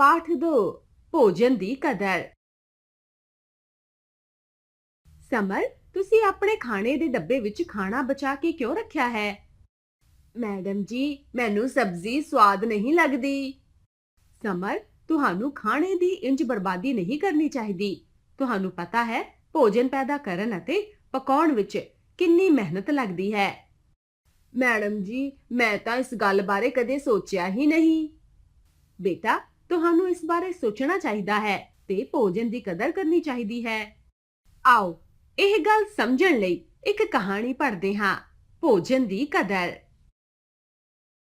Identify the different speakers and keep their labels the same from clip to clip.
Speaker 1: ਪਾਠ ਦੋ, ਭੋਜਨ ਦੀ ਕਦਰ। ਸਮਰ, ਤੁਸੀਂ ਆਪਣੇ ਖਾਣੇ ਦੇ ਡੱਬੇ ਵਿੱਚ ਖਾਣਾ ਬਚਾ ਕੇ ਕਿਉਂ ਰੱਖਿਆ ਹੈ? ਮੈਡਮ ਜੀ, ਮੈਨੂੰ ਸਬਜ਼ੀ ਸਵਾਦ ਨਹੀਂ ਲੱਗਦੀ। ਸਮਰ, ਤੁਹਾਨੂੰ ਖਾਣੇ ਦੀ ਇੰਜ ਬਰਬਾਦੀ ਨਹੀਂ ਕਰਨੀ ਚਾਹੀਦੀ। ਤੁਹਾਨੂੰ ਪਤਾ ਹੈ, ਭੋਜਨ ਪੈਦਾ ਕਰਨ ਅਤੇ ਪਕਾਉਣ ਵਿੱਚ ਕਿੰਨੀ ਮਿਹਨਤ ਲੱਗਦੀ ਹੈ। ਮੈਡਮ ਜੀ, ਮੈਂ ਤਾਂ ਇਸ ਗੱਲ ਬਾਰੇ ਕਦੇ ਸੋਚਿਆ ਹੀ ਨਹੀਂ। ਬੇਟਾ ਤੁਹਾਨੂੰ ਇਸ ਬਾਰੇ ਸੋਚਣਾ ਚਾਹੀਦਾ ਹੈ ਤੇ ਭੋਜਨ ਦੀ ਕਦਰ ਕਰਨੀ ਚਾਹੀਦੀ ਹੈ। ਆਓ, ਇਹ ਗੱਲ ਸਮਝਣ ਲਈ ਇੱਕ ਕਹਾਣੀ ਪੜ੍ਹਦੇ ਹਾਂ, ਭੋਜਨ ਦੀ ਕਦਰ।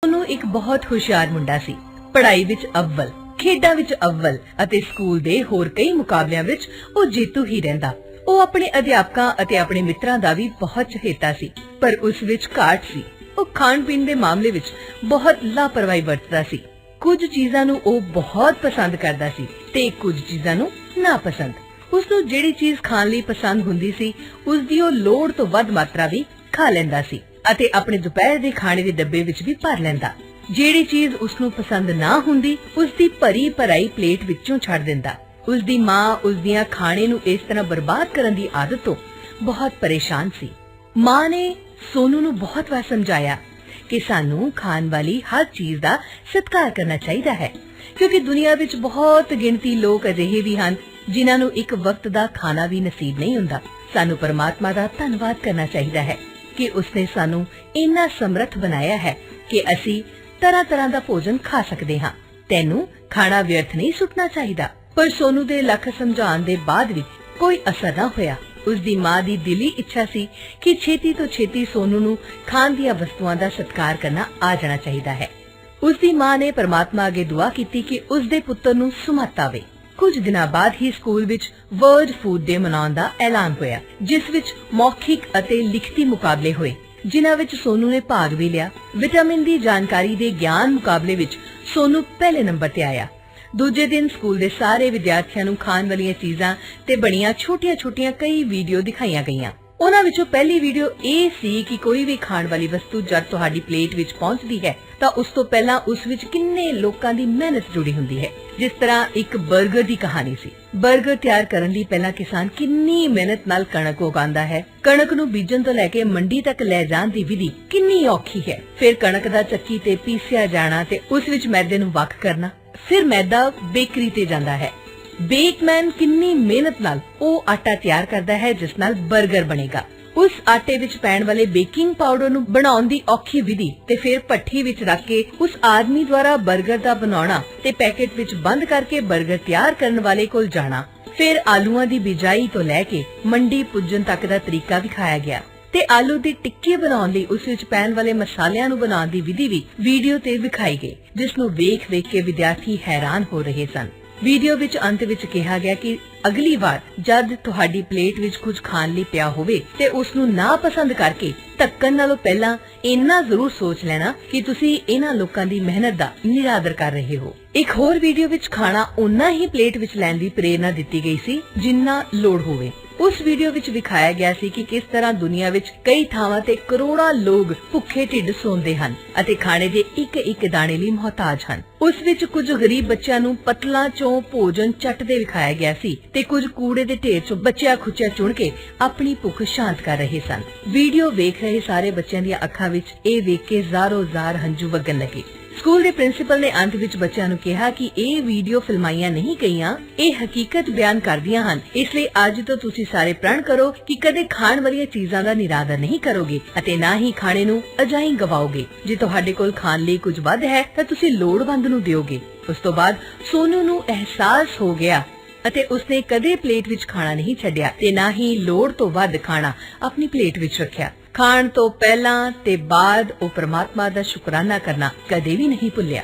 Speaker 2: ਉਹਨੂੰ ਇੱਕ ਬਹੁਤ ਹੁਸ਼ਿਆਰ ਮੁੰਡਾ ਸੀ, ਪੜ੍ਹਾਈ ਵਿੱਚ ਅਵਲ, ਖੇਡਾਂ ਵਿੱਚ ਅਵਲ ਅਤੇ ਸਕੂਲ ਦੇ ਹੋਰ ਕਈ ਮੁਕਾਬਲਿਆਂ ਵਿੱਚ ਉਹ ਜੇਤੂ ਹੀ ਰਹਿੰਦਾ। ਉਹ ਆਪਣੇ ਅਧਿਆਪਕਾਂ ਅਤੇ ਆਪਣੇ ਮਿੱਤਰਾਂ ਦਾ ਵੀ ਬਹੁਤ ਚਹੇਤਾ ਸੀ, ਪਰ ਉਸ ਵਿੱਚ ਘਾਟ ਸੀ। ਉਹ ਖਾਣ ਪੀਣ ਦੇ ਮਾਮਲੇ ਵਿੱਚ ਬਹੁਤ ਲਾਪਰਵਾਹੀ ਵਰਤਦਾ ਸੀ। ਕੁਝ ਚੀਜ਼ਾਂ ਨੂੰ ਉਹ ਬਹੁਤ ਪਸੰਦ ਕਰਦਾ ਸੀ ਤੇ ਕੁਝ ਚੀਜ਼ਾਂ ਨੂੰ ਨਾਪਸੰਦ ਉਸ ਨੂੰ ਜਿਹੜੀ ਚੀਜ਼ ਖਾਣ ਲਈ ਪਸੰਦ ਹੁੰਦੀ ਸੀ, ਉਸ ਦੀ ਉਹ ਲੋੜ ਤੋਂ ਵੱਧ ਮਾਤਰਾ ਵੀ ਖਾ ਲੈਂਦਾ ਸੀ ਅਤੇ ਆਪਣੇ ਦੁਪਹਿਰ ਦੇ ਖਾਣੇ ਦੇ ਡੱਬੇ ਵਿੱਚ ਵੀ ਭਰ ਲੈਂਦਾ। ਜਿਹੜੀ ਚੀਜ਼ ਉਸ ਨੂੰ ਪਸੰਦ ਨਾ ਹੁੰਦੀ, ਉਸ ਦੀ ਭਰੀ ਭਰਾਈ ਪਲੇਟ ਵਿੱਚੋਂ ਛੱਡ ਦਿੰਦਾ। ਉਸ ਦੀ ਮਾਂ ਉਸ ਦੀਆਂ ਖਾਣੇ ਨੂੰ ਇਸ ਤਰ੍ਹਾਂ ਬਰਬਾਦ ਕਰਨ ਦੀ ਆਦਤ ਤੋਂ ਬਹੁਤ ਪਰੇਸ਼ਾਨ ਸੀ। ਮਾਂ ਨੇ ਸੋਨੂ ਨੂੰ ਬਹੁਤ ਵਾਰ ਸਮਝਾਇਆ ਕਿ ਸਾਨੂੰ ਖਾਣ ਵਾਲੀ ਹਰ ਚੀਜ਼ ਦਾ ਸਤਿਕਾਰ ਕਰਨਾ ਚਾਹੀਦਾ ਹੈ। ਕਿਉਂਕਿ ਦੁਨੀਆ ਵਿੱਚ ਬਹੁਤ ਗਿਣਤੀ ਲੋਕ ਅਜਿਹੇ ਵੀ ਹਨ, ਜਿਨ੍ਹਾਂ ਨੂੰ ਇੱਕ ਵਕਤ ਦਾ ਖਾਣਾ ਵੀ ਨਸੀਬ ਨਹੀਂ ਹੁੰਦਾ। ਸਾਨੂੰ ਪਰਮਾਤਮਾ ਦਾ ਧੰਨਵਾਦ ਕਰਨਾ ਚਾਹੀਦਾ ਹੈ ਕਿ ਉਸਨੇ ਸਾਨੂੰ ਇੰਨਾ ਸਮਰੱਥ ਬਣਾਇਆ ਹੈ ਕਿ ਅਸੀਂ ਤਰ੍ਹਾਂ ਤਰ੍ਹਾਂ ਦਾ ਭੋਜਨ ਖਾ ਸਕਦੇ ਹਾਂ। ਤੈਨੂੰ ਖਾਣਾ ਵਿਅਰਥ ਨਹੀਂ ਸੁੱਟਣਾ ਚਾਹੀਦਾ, ਪਰ ਸੋਨੂ ਦੇ ਲੱਖ ਸਮਝਾਉਣ ਦੇ ਬਾਅਦ ਵੀ ਕੋਈ ਅਸਰ ਨਾ ਹੋਇਆ। ਉਸ ਦੀ ਮਾਂ ਦੀ ਦਿਲੀ ਇੱਛਾ ਸੀ ਕਿ ਛੇਤੀ ਤੋਂ ਛੇਤੀ ਸੋਨੂ ਨੂੰ ਖਾਣ ਦੀਆਂ ਵਸਤੂਆਂ ਦਾ ਸਤਿਕਾਰ ਕਰਨਾ ਆ ਜਾਣਾ ਚਾਹੀਦਾ ਹੈ। ਉਸ ਦੀ ਮਾਂ ਨੇ ਪਰਮਾਤਮਾ ਅੱਗੇ ਦੁਆ ਕੀਤੀ ਕਿ ਉਸ ਦੇ ਪੁੱਤਰ ਨੂੰ ਸੁਮਤ ਆਵੇ। ਕੁਝ ਦਿਨਾਂ ਬਾਅਦ ਹੀ ਸਕੂਲ ਵਿੱਚ ਵਰਲਡ ਫੂਡ ਡੇ ਮਨਾਉਣ ਦਾ ਐਲਾਨ ਹੋਇਆ, ਜਿਸ ਵਿੱਚ ਮੌਖਿਕ ਅਤੇ ਲਿਖਤੀ ਮੁਕਾਬਲੇ ਹੋਏ, ਜਿਨ੍ਹਾਂ ਵਿੱਚ ਸੋਨੂ ਨੇ ਭਾਗ ਵੀ ਲਿਆ। ਵਿਟਾਮਿਨ ਦੀ ਜਾਣਕਾਰੀ ਦੇ ਗਿਆਨ ਮੁਕਾਬਲੇ ਵਿੱਚ ਸੋਨੂ ਪਹਿਲੇ ਨੰਬਰ ਤੇ ਆਇਆ। ਦੂਜੇ ਦਿਨ ਸਕੂਲ ਦੇ ਸਾਰੇ ਵਿਦਿਆਰਥੀਆਂ ਨੂੰ ਖਾਣ ਵਾਲੀਆਂ ਚੀਜ਼ਾਂ ਤੇ ਬਣੀਆਂ ਛੋਟੀਆਂ-ਛੋਟੀਆਂ ਕਈ ਵੀਡੀਓ ਦਿਖਾਈਆਂ ਗਈਆਂ। ਉਹਨਾਂ ਵਿੱਚੋਂ ਪਹਿਲੀ ਵੀਡੀਓ ਇਹ ਸੀ ਕਿ ਕੋਈ ਵੀ ਖਾਣ ਵਾਲੀ ਵਸਤੂ ਜਦ ਤੁਹਾਡੀ ਪਲੇਟ ਵਿੱਚ ਪਹੁੰਚਦੀ ਹੈ, ਤਾਂ ਉਸ ਤੋਂ ਪਹਿਲਾਂ ਉਸ ਵਿੱਚ ਕਿੰਨੇ ਲੋਕਾਂ ਦੀ ਮਿਹਨਤ ਜੁੜੀ ਹੁੰਦੀ ਹੈ। ਜਿਸ ਤਰ੍ਹਾਂ ਇੱਕ 버ਗਰ ਦੀ ਕਹਾਣੀ ਸੀ। 버ਗਰ ਤਿਆਰ ਕਰਨ ਲਈ ਪਹਿਲਾਂ ਕਿਸਾਨ ਕਿੰਨੀ ਮਿਹਨਤ ਨਾਲ ਕਣਕ ਉਗਾਉਂਦਾ ਹੈ। ਕਣਕ ਨੂੰ ਬੀਜਣ ਤੋਂ ਲੈ ਕੇ ਮੰਡੀ ਤੱਕ ਲੈ ਜਾਣ ਦੀ ਵਿਧੀ ਕਿੰਨੀ ਔਖੀ ਹੈ। ਫਿਰ ਕਣਕ ਦਾ ਚੱਕੀ ਤੇ ਪੀਸਿਆ ਜਾਣਾ ਤੇ ਉਸ ਵਿੱਚ ਮੈਦੇ ਨੂੰ ਵੱਖ ਕਰਨਾ। ਫਿਰ ਮੈਦਾ ਬੇਕਰੀ ਤੇ ਜਾਂਦਾ ਹੈ। ਬੇਕਮੈਨ ਕਿੰਨੀ ਮਿਹਨਤ ਨਾਲ ਉਹ ਆਟਾ ਤਿਆਰ ਕਰਦਾ ਹੈ, ਜਿਸ ਨਾਲ 버ਗਰ ਬਣੇਗਾ। ਉਸ ਆਟੇ ਵਿੱਚ ਪੈਣ ਵਾਲੇ ਬੇਕਿੰਗ ਪਾਊਡਰ ਨੂੰ ਬਣਾਉਣ ਦੀ ਔਖੀ ਵਿਧੀ ਤੇ ਫਿਰ ਪੱਠੀ ਵਿੱਚ ਰੱਖ ਕੇ ਉਸ ਆਦਮੀ ਦੁਆਰਾ 버ਗਰ ਦਾ ਬਣਾਉਣਾ ਤੇ ਪੈਕੇਟ ਵਿੱਚ ਬੰਦ ਕਰਕੇ 버ਗਰ ਤਿਆਰ ਕਰਨ ਵਾਲੇ ਕੋਲ ਜਾਣਾ, ਫਿਰ ਆਲੂਆਂ ਦੀ ਬਿਜਾਈ ਤੋਂ ਲੈ ਕੇ ਮੰਡੀ ਪੁੱਜਣ ਤੱਕ ਦਾ ਤਰੀਕਾ ਵਿਖਾਇਆ ਗਿਆ। ਤੇ ਆਲੂ ਦੀ ਟਿੱਕੀ ਬਣਾਉਣ ਲਈ ਉਸ ਵਿੱਚ ਪੈਣ ਵਾਲੇ ਮਸਾਲਿਆਂ ਨੂੰ ਬਣਾਉਣ ਦੀ ਵਿਧੀ ਵੀ ਵੀਡੀਓ ਤੇ ਵਿਖਾਈ ਗਈ, ਜਿਸ ਨੂੰ ਵੇਖ-ਵੇਖ ਕੇ ਵਿਦਿਆਰਥੀ ਹੈਰਾਨ ਹੋ ਰਹੇ ਸਨ। ਵੀਡੀਓ ਵਿੱਚ ਅੰਤ ਵਿੱਚ ਕਿਹਾ ਗਿਆ ਕਿ ਅਗਲੀ ਵਾਰ ਜਦ ਤੁਹਾਡੀ ਪਲੇਟ ਵਿੱਚ ਕੁਝ ਖਾਣ ਲਈ ਪਿਆ ਹੋਵੇ ਤੇ ਉਸ ਨੂੰ ਨਾ ਪਸੰਦ ਕਰਕੇ ਧੱਕਣ ਨਾਲੋਂ ਪਹਿਲਾਂ ਇੰਨਾ ਜ਼ਰੂਰ ਸੋਚ ਲੈਣਾ ਕਿ ਤੁਸੀਂ ਇਹਨਾਂ ਲੋਕਾਂ ਦੀ ਮਿਹਨਤ ਦਾ ਨਿਰਾਦਰ ਕਰ ਰਹੇ ਹੋ। ਇੱਕ ਹੋਰ ਵੀਡੀਓ ਵਿੱਚ ਖਾਣਾ ਉਨਾ ਹੀ ਪਲੇਟ ਵਿੱਚ ਲੈਣ ਦੀ ਪ੍ਰੇਰਣਾ ਦਿੱਤੀ ਗਈ ਸੀ ਜਿੰਨਾ ਲੋੜ ਹੋਵੇ। ਉਸ ਵੀਡੀਓ ਵਿੱਚ ਵਿਖਾਇਆ ਗਿਆ ਸੀ ਕਿ ਕਿਸ ਤਰ੍ਹਾਂ ਦੁਨੀਆ ਵਿੱਚ ਕਈ ਥਾਵਾਂ ਤੇ ਕਰੋੜਾਂ ਲੋਕ ਭੁੱਖੇ ਢਿੱਡ ਸੌਂਦੇ ਹਨ ਅਤੇ ਖਾਣੇ ਦੇ ਇੱਕ ਇੱਕ ਦਾਣੇ ਲਈ ਮੁਹਤਾਜ ਹਨ। ਉਸ ਵਿੱਚ ਕੁਝ ਗਰੀਬ ਬੱਚਿਆਂ ਨੂੰ ਪਤਲਾ ਚੋਂ ਭੋਜਨ ਚੱਟਦੇ ਵਿਖਾਇਆ ਗਿਆ ਸੀ ਤੇ ਕੁਝ ਕੂੜੇ ਦੇ ਢੇਰ ਚੋਂ ਬੱਚਿਆਂ ਖੁੱਚਿਆ ਚੁਣ ਕੇ ਆਪਣੀ ਭੁੱਖ ਸ਼ਾਂਤ ਕਰ ਰਹੇ ਸਨ। ਵੀਡੀਓ ਵੇਖ ਰਹੇ ਸਾਰੇ ਬੱਚਿਆਂ ਦੀਆਂ ਅੱਖਾਂ ਵਿੱਚ ਇਹ ਵੇਖ ਕੇ ਜ਼ਾਰੋ-ਜ਼ਾਰ ਹੰਝੂ ਵਗਣ ਲੱਗੇ। ਸਕੂਲ ਦੇ ਪ੍ਰਿੰਸੀਪਲ ਨੇ ਅੰਤ ਵਿੱਚ ਬੱਚਿਆਂ ਨੂੰ ਕਿਹਾ ਕਿ ਇਹ ਵੀਡੀਓ ਫਿਲਮਾਈਆਂ ਨਹੀਂ ਗਈਆਂ, ਇਹ ਹਕੀਕਤ ਬਿਆਨ ਕਰਦੀਆਂ ਹਨ। ਇਸ ਲਈ ਅੱਜ ਤੋਂ ਤੁਸੀਂ ਸਾਰੇ ਪ੍ਰਣ ਕਰੋ ਕਿ ਕਦੇ ਖਾਣ ਵਾਲੀਆਂ ਚੀਜ਼ਾਂ ਦਾ ਨਿਰਾਦਰ ਨਹੀਂ ਕਰੋਗੇ ਅਤੇ ਨਾ ਹੀ ਖਾਣੇ ਨੂੰ ਅਜਾਈ ਗਵਾਓਗੇ। ਜੇ ਤੁਹਾਡੇ ਕੋਲ ਖਾਣ ਲਈ ਕੁਝ ਵੱਧ ਹੈ, ਤਾਂ ਤੁਸੀਂ ਲੋੜਵੰਦ ਨੂੰ ਦਿਓਗੇ। ਉਸ ਤੋਂ ਬਾਅਦ ਸੋਨੂ ਨੂੰ ਅਹਿਸਾਸ ਹੋ ਗਿਆ ਅਤੇ ਉਸਨੇ ਕਦੇ ਪਲੇਟ ਵਿੱਚ ਖਾਣਾ ਨਹੀਂ ਛੱਡਿਆ ਤੇ ਨਾ ਹੀ ਲੋੜ ਤੋਂ ਵੱਧ ਖਾਣਾ ਆਪਣੀ ਪਲੇਟ ਵਿੱਚ ਰੱਖਿਆ। ਖਾਣ ਤੋਂ ਪਹਿਲਾਂ ਤੇ ਬਾਅਦ ਉਹ ਪ੍ਰਮਾਤਮਾ ਦਾ ਸ਼ੁਕਰਾਨਾ ਕਰਨਾ ਕਦੇ ਵੀ ਨਹੀਂ ਭੁੱਲਿਆ।